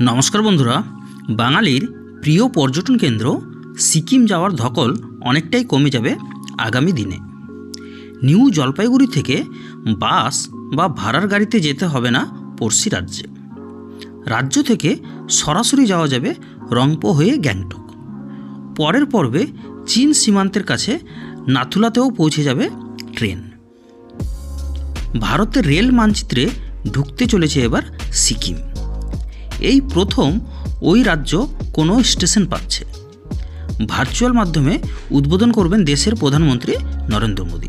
নমস্কার বন্ধুরা, বাঙালির প্রিয় পর্যটন কেন্দ্র সিকিম যাওয়ার ধকল অনেকটাই কমে যাবে আগামী দিনে। নিউ জলপাইগুড়ি থেকে বাস বা ভাড়ার গাড়িতে যেতে হবে না পড়শি রাজ্যে। রাজ্য থেকে সরাসরি যাওয়া যাবে রংপো হয়ে গ্যাংটক। পরের পর্বে চীন সীমান্তের কাছে নাথুলাতেও পৌঁছে যাবে ট্রেন। ভারতের রেল মানচিত্রে ঢুকতে চলেছে এবার সিকিম। এই প্রথম ওই রাজ্য কোনো স্টেশন পাচ্ছে। ভার্চুয়াল মাধ্যমে উদ্বোধন করবেন দেশের প্রধানমন্ত্রী নরেন্দ্র মোদী।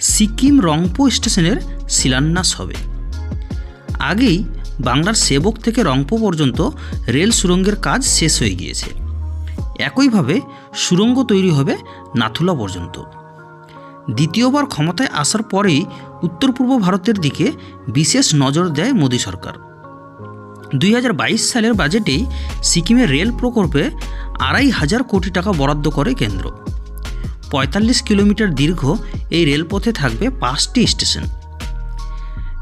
সিকিম রংপো স্টেশনের শিলান্যাস হবে। আগেই বাংলার সেবক থেকে রংপো পর্যন্ত রেল সুড়ঙ্গের কাজ শেষ হয়ে গিয়েছে। একইভাবে সুড়ঙ্গ তৈরি হবে নাথুলা পর্যন্ত। দ্বিতীয়বার ক্ষমতায় আসার পরেই উত্তর পূর্ব ভারতের দিকে বিশেষ নজর দেয় মোদী সরকার। দুই হাজার বাইশ সালের বাজেটেই সিকিমের রেল প্রকল্পে আড়াই হাজার কোটি টাকা বরাদ্দ করে কেন্দ্র। পঁয়তাল্লিশ কিলোমিটার দীর্ঘ এই রেলপথে থাকবে পাঁচটি স্টেশন।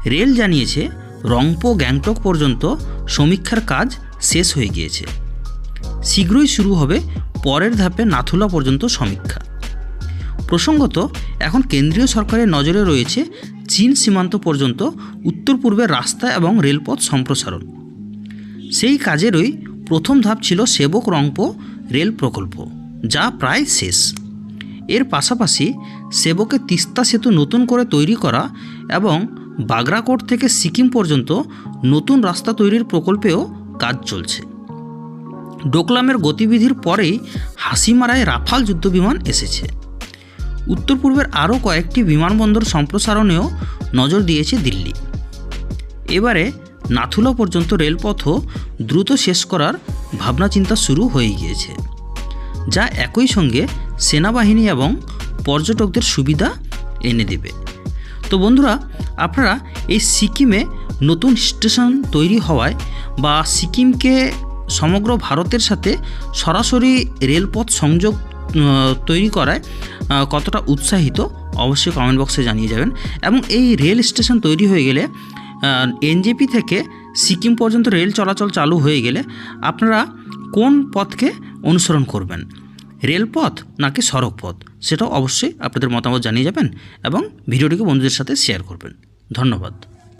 রেল জানিয়েছে রংপো গ্যাংটক পর্যন্ত সমীক্ষার কাজ শেষ হয়ে গিয়েছে। শীঘ্রই শুরু হবে পরের ধাপে নাথুলা পর্যন্ত সমীক্ষা। প্রসঙ্গত, এখন কেন্দ্রীয় সরকারের নজরে রয়েছে চীন সীমান্ত পর্যন্ত উত্তর পূর্বের রাস্তা এবং রেলপথ সম্প্রসারণ। সেই কাজেরই প্রথম ধাপ ছিল সেবক রংপো রেল প্রকল্প, যা প্রায় শেষ। এর পাশাপাশি সেবকে তিস্তা সেতু নতুন করে তৈরি করা এবং বাগরাকোট থেকে সিকিম পর্যন্ত নতুন রাস্তা তৈরির প্রকল্পেও কাজ চলছে। ডোকলামের গতিবিধির পরেই হাসিমারায় রাফাল যুদ্ধবিমান এসেছে। উত্তর পূর্বের আরও কয়েকটি বিমানবন্দর সম্প্রসারণেও নজর দিয়েছে দিল্লি। এবারে নাথুলা পর্যন্ত রেলপথও দ্রুত শেষ করার ভাবনাচিন্তা শুরু হয়ে গিয়েছে, যা একই সঙ্গে সেনাবাহিনী এবং পর্যটকদের সুবিধা এনে দেবে। তো বন্ধুরা, আপনারা এই সিকিমে নতুন স্টেশন তৈরি হওয়ায় বা সিকিমকে সমগ্র ভারতের সাথে সরাসরি রেলপথ সংযোগ তৈরি করায় কতটা উৎসাহিত অবশ্যই কমেন্ট বক্সে জানিয়ে যাবেন। এবং এই রেল স্টেশন তৈরি হয়ে গেলে এনজেপি থেকে সিকিম পর্যন্ত রেল চলাচল চালু হয়ে গেলে আপনারা কোন পথকে অনুসরণ করবেন? রেলপথ নাকি সড়ক পথ সেটাও অবশ্যই আপনাদের মতামত জানিয়ে যাবেন এবং ভিডিওটিকে বন্ধুদের সাথে শেয়ার করবেন। ধন্যবাদ।